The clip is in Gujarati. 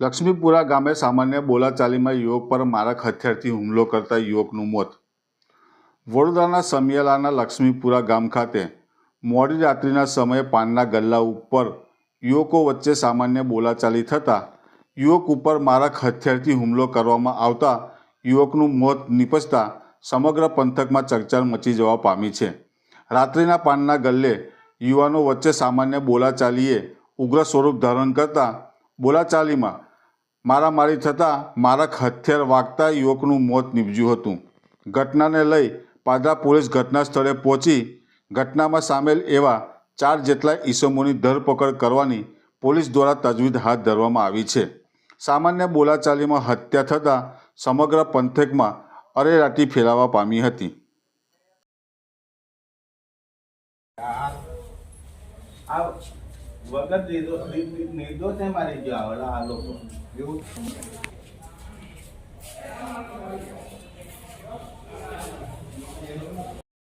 લક્ષ્મીપુરા ગામે સામાન્ય બોલાચાલીમાં યુવક પર મારક હથિયારથી હુમલો કરતા યુવકનું મોત. વડોદરાના સમિયાલાના લક્ષ્મીપુરા ગામ ખાતે મોડી રાત્રિના સમયે પાનના ગલ્લા ઉપર યુવકો વચ્ચે સામાન્ય બોલાચાલી થતાં યુવક ઉપર મારક હથિયારથી હુમલો કરવામાં આવતા યુવકનું મોત નિપજતા સમગ્ર પંથકમાં ચકચાર મચી જવા પામી છે. રાત્રિના પાનના ગલ્લે યુવાનો વચ્ચે સામાન્ય બોલાચાલીએ ઉગ્ર સ્વરૂપ ધારણ કરતા બોલાચાલીમાં મારામારી થતાં મારક હથિયાર વાગતા યુવકનું મોત નીપજ્યું હતું. ઘટનાને લઈ પાદરા પોલીસ ઘટના સ્થળે પહોંચી ઘટનામાં સામેલ એવા ચાર જેટલા ઈસમોની ધરપકડ કરવાની પોલીસ દ્વારા તજવીજ હાથ ધરવામાં આવી છે. સામાન્ય બોલાચાલીમાં હત્યા થતાં સમગ્ર પંથકમાં અરેરાટી ફેલાવા પામી હતી. આ વગર નિર્દોષ મારી ગયો આ લોકો. એવું